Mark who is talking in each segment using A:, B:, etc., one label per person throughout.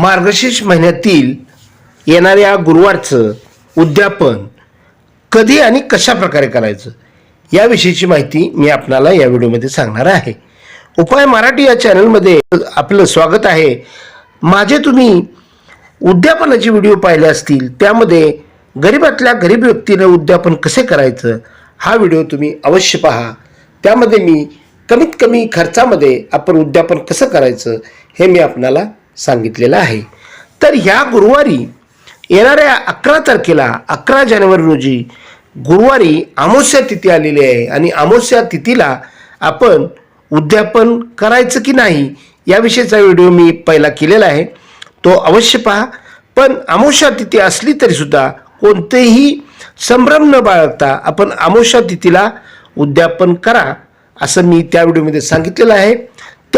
A: मार्गशीर्ष महिन्यातील येणाऱ्या गुरुवारचं उद्यापन कधी आणि कशा प्रकारे करायचं याविषयीची माहिती मी आपणाला या व्हिडिओमध्ये सांगणार आहे. उपाय मराठी या चॅनलमध्ये आपलं स्वागत आहे. माझे तुम्ही उद्यापनाचे व्हिडिओ पाहिले असतील त्यामध्ये गरीबातल्या गरीब व्यक्तीनं उद्यापन कसे करायचं हा व्हिडिओ तुम्ही अवश्य पहा. त्यामध्ये मी कमीत कमी खर्चामध्ये आपण उद्यापन कसं करायचं हे मी आपणाला सांगितलेलं आहे. तर ह्या गुरुवारी येणाऱ्या अकरा तारखेला अकरा जानेवारी रोजी गुरुवारी अमावस्या तिथी आलेली आहे आणि अमावस्या तिथीला आपण उद्यापन करायचं की नाही याविषयीचा व्हिडिओ मी पहिला केलेला आहे. तो अवश्य पहा. पण अमावस्या तिथी असली तरीसुद्धा कोणतेही संभ्रम न बाळगता आपण अमावस्या तिथीला उद्यापन करा असं मी त्या व्हिडिओमध्ये सांगितलेलं आहे.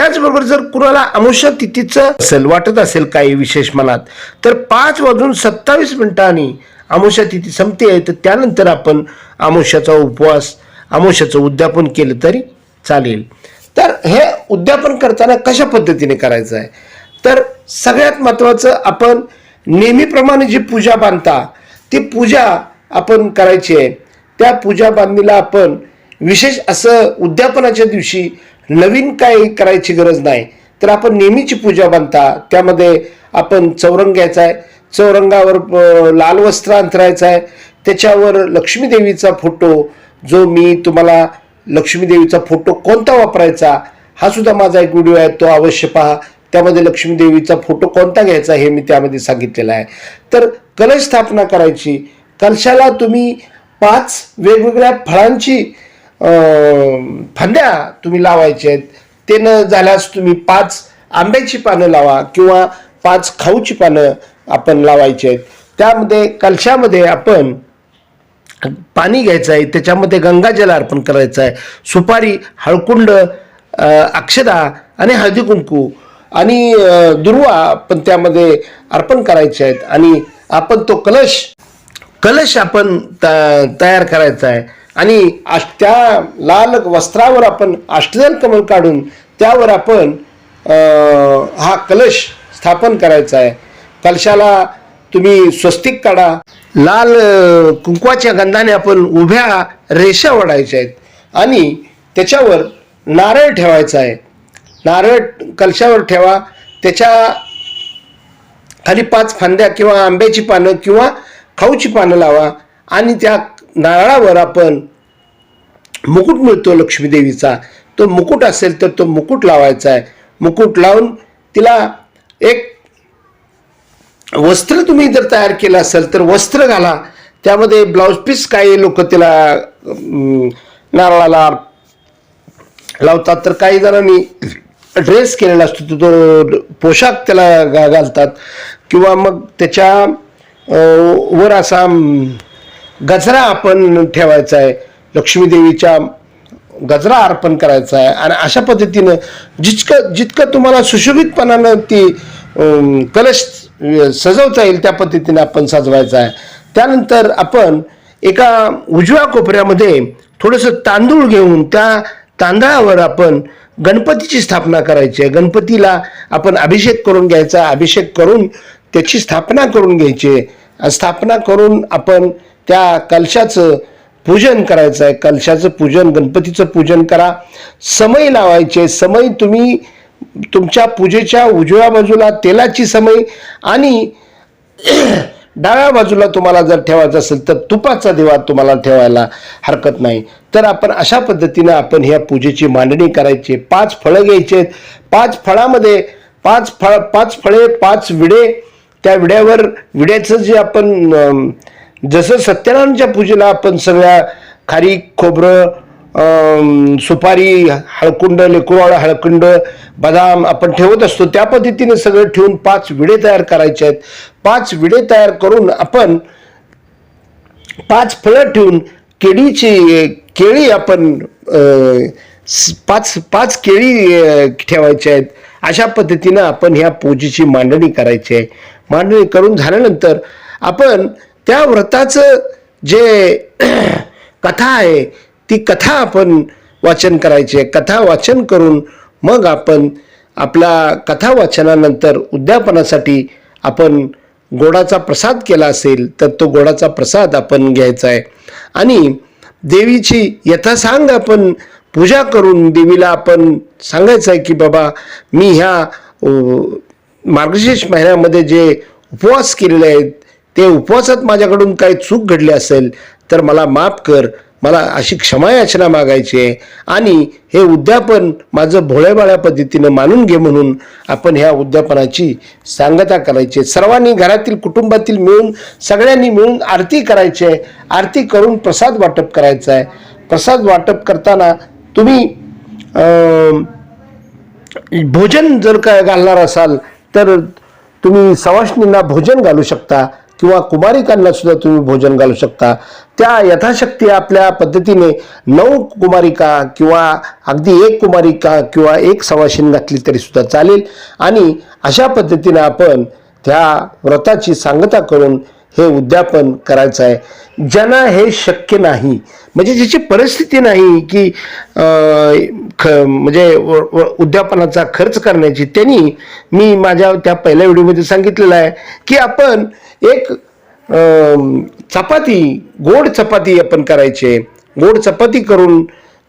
A: त्याचबरोबर जर कुणाला अनुष तिथीचं असेल वाटत असेल काही विशेष मनात तर पाच वाजून सत्तावीस मिनिटांनी अमावस्या तिथी संपते आहे. तर त्यानंतर आपण अमावस्याचा उपवास अमावस्याचं उद्यापन केलं तरी चालेल. तर हे उद्यापन करताना कशा पद्धतीने करायचं आहे? तर सगळ्यात महत्त्वाचं आपण नेहमीप्रमाणे जी पूजा बांधता ती पूजा आपण करायची आहे. त्या पूजा बांधणीला आपण विशेष असं उद्यापनाच्या दिवशी नवीन काही करायची गरज नाही. तर आपण नेहमीची पूजा बांधता. त्यामध्ये आपण चौरंग घ्यायचा आहे चौरंगावर लाल वस्त्र अंतरायचं आहे त्याच्यावर लक्ष्मीदेवीचा फोटो जो मी तुम्हाला लक्ष्मीदेवीचा फोटो कोणता वापरायचा हा सुद्धा माझा एक व्हिडिओ आहे तो अवश्य पहा. त्यामध्ये लक्ष्मीदेवीचा फोटो कोणता घ्यायचा हे मी त्यामध्ये सांगितलेलं आहे. तर कलश स्थापना करायची. कलशाला तुम्ही पाच वेगवेगळ्या फळांची फांद्या तुम्ही लावायच्या आहेत ते न झाल्यास तुम्ही पाच आंब्याची पानं लावा किंवा पाच खाऊची पानं आपण लावायची आहेत त्यामध्ये कलशामध्ये आपण पाणी घ्यायचं आहे. त्याच्यामध्ये गंगाजल अर्पण करायचं आहे. सुपारी हळकुंड अक्षदा आणि हळदी कुंकू आणि दुर्वा पण त्यामध्ये अर्पण करायचे आहेत. आणि आपण तो कलश कलश आपण त- तयार करायचा आहे. आणि आश- त्या लाल वस्त्रावर आपण अष्टदल कमल काढून त्यावर आपण हा कलश स्थापन करायचा आहे. कलशाला तुम्ही स्वस्तिक काढा. लाल कुंकवाच्या गंधाने आपण उभ्या रेषा ओढायच्या आहेत. आणि त्याच्यावर नारळ ठेवायचा आहे. नारळ कलशावर ठेवा. त्याच्याखाली पाच फांद्या किंवा आंब्याची पानं किंवा खाऊची पानं लावा आणि त्या नारळावर आपण मुकुट मिळतो लक्ष्मीदेवीचा तो मुकुट असेल तर तो मुकुट लावायचा आहे. मुकुट लावून तिला एक वस्त्र तुम्ही जर तयार केलं असेल तर वस्त्र घाला. त्यामध्ये ब्लाऊज पीस काही लोक तिला नारळाला लावतात. तर काही जणांनी ड्रेस केलेला असतो तो- तो पोशाख त्याला घालतात. किंवा मग त्याच्या वर असा गजरा आपण ठेवायचा आहे. लक्ष्मीदेवीच्या गजरा अर्पण करायचा आहे. आणि अशा पद्धतीनं जितकं जितकं तुम्हाला सुशोभितपणानं ती कलश सजवता येईल त्या पद्धतीने आपण सजवायचा आहे. त्यानंतर आपण एका उजव्या कोपऱ्यामध्ये थोडंसं तांदूळ घेऊन त्या तांदळावर आपण गणपतीची स्थापना करायची आहे. गणपतीला आपण अभिषेक करून घ्यायचा. अभिषेक करून त्याची स्थापना करून घ्यायची स्थापना करून आपण त्या कलशाचं पूजन करायचं आहे. कलशाचं पूजन गणपतीचं पूजन करा. समय लावायचे समय तुम्ही तुमच्या पूजेच्या उजव्या बाजूला तेलाची समय आणि डाव्या बाजूला तुम्हाला जर ठेवायचं असेल तर तुपाचा दिवा तुम्हाला ठेवायला हरकत नाही. तर आपण अशा पद्धतीनं आपण ह्या पूजेची मांडणी करायची पाच फळं घ्यायची आहेत. पाच फळामध्ये पाच फळ पाच फळे पाच विडे त्या विड्यावर विड्याचं जे आपण जसं सत्यनारायणच्या पूजेला आपण सगळ्या खारी खोबरं सुपारी हळकुंड लेकुरवाळा हळकुंड बदाम आपण ठेवत असतो त्या पद्धतीने सगळं ठेवून पाच विडे तयार करायचे आहेत. पाच विडे तयार करून आपण पाच फळं ठेवून केळीची केळी आपण अं, पाच पाच केळी ठेवायचे आहेत. अशा पद्धतीनं आपण ह्या पूजेची मांडणी करायची आहे. मांडणी करून झाल्यानंतर आपण त्या व्रताचं जे कथा आहे ती कथा आपण वाचन करायची आहे. कथा वाचन करून मग आपण आपला कथा वाचनानंतर उद्यापनासाठी आपण गोडाचा प्रसाद केला असेल तर तो गोडाचा प्रसाद आपण घ्यायचा आहे. आणि देवीची यथासांग आपण पूजा करून देवीला आपण सांगायचं आहे की बाबा मी ह्या मार्गशीर्ष महिन्यामध्ये जे उपवास केलेले आहेत ते उपवासात माझ्याकडून काही चूक घडली असेल तर मला माफ कर. मला अशी क्षमायाचना मागायची आहे. आणि हे उद्यापन माझं भोळ्याबाळ्या पद्धतीनं मानून घे म्हणून आपण ह्या उद्यापनाची सांगता करायची आहे. सर्वांनी घरातील कुटुंबातील मिळून सगळ्यांनी मिळून आरती करायची आहे. आरती करून प्रसाद वाटप करायचा आहे. प्रसाद वाटप करताना तुम्ही भोजन जर का घालणार असाल तर तुम्ही सवाष्णींना भोजन घालू शकता किंवा कुमारिकांना सुद्धा तुम्ही भोजन घालू शकता. त्या यथाशक्ती आपल्या पद्धतीने नऊ कुमारिका किंवा अगदी एक कुमारिका किंवा एक सवाशीन घातली तरी सुद्धा चालेल. आणि अशा पद्धतीने आपण त्या व्रताची सांगता करून हे उद्यापन करायचं आहे. ज्यांना हे शक्य नाही. म्हणजे ज्याची परिस्थिती नाही की ख म्हणजे व- उद्यापनाचा खर्च करण्याची त्यांनी मी माझ्या त्या पहिल्या व्हिडिओमध्ये सांगितलेलं आहे की आपण एक चपाती गोड चपाती आपण करायचे. गोड चपाती करून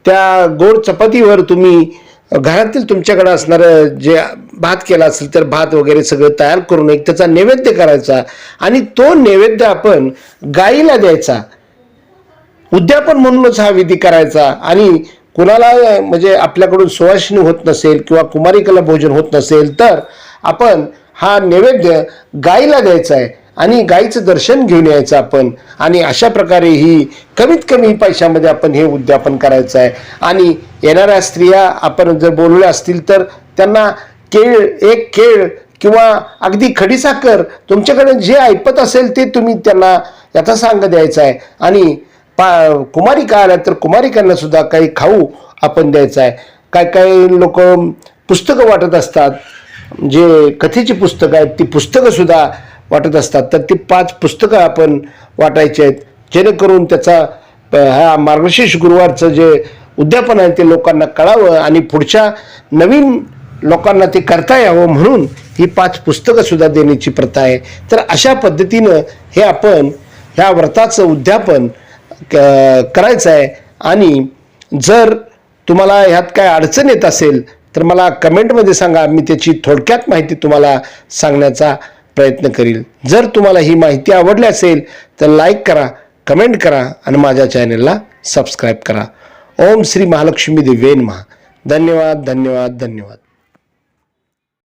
A: त्या गोड चपातीवर तुम्ही घरातील तुमच्याकडे असणारं जे भात केला असेल तर भात वगैरे सगळं तयार करून एक त्याचा नैवेद्य करायचा आणि तो नैवेद्य आपण गाईला द्यायचा. उद्यापन म्हणूनच हा विधी करायचा आणि कुणाला म्हणजे आपल्याकडून सुवासिनी होत नसेल किंवा कुमारिकेला भोजन होत नसेल तर आपण हा नैवेद्य गाईला द्यायचा आहे. आणि गाईचं दर्शन घेऊन यायचं आपण. आणि अशा प्रकारे ही कमीत कमी पैशामध्ये आपण हे उद्यापन करायचं आहे. आणि येणाऱ्या स्त्रिया आपण जर बोलवल्या असतील तर त्यांना केळ एक केळ किंवा अगदी खडीसाखर तुमच्याकडे जे ऐपत असेल ते तुम्ही त्यांना याचा सांग द्यायचा आहे. आणि पा कुमारिका आल्या तर कुमारिकांना सुद्धा काही खाऊ आपण द्यायचं आहे. काय काही लोक पुस्तकं वाटत असतात. जे कथेची पुस्तकं आहेत ती पुस्तकं सुद्धा वाटत असतात. तर ती पाच पुस्तकं आपण वाटायची आहेत. जेणेकरून त्याचा ह्या हा मार्गशीर्ष गुरुवारचं जे उद्यापन आहे ते लोकांना कळावं आणि पुढच्या नवीन लोकांना ते करता यावं म्हणून ही पाच पुस्तकंसुद्धा देण्याची प्रथा आहे. तर अशा पद्धतीनं हे आपण ह्या व्रताचं उद्यापन क- करायचं आहे. आणि जर तुम्हाला ह्यात काय अडचण येत असेल तर मला कमेंटमध्ये सांगा. मी त्याची थोडक्यात माहिती तुम्हाला सांगण्याचा प्रयत्न करील. जर तुम्हाला ही माहिती आवडली असेल तर लाईक करा कमेंट करा आणि माझ्या चॅनलला सबस्क्राईब करा. ओम श्री महालक्ष्मी दिव्येन महा धन्यवाद धन्यवाद धन्यवाद.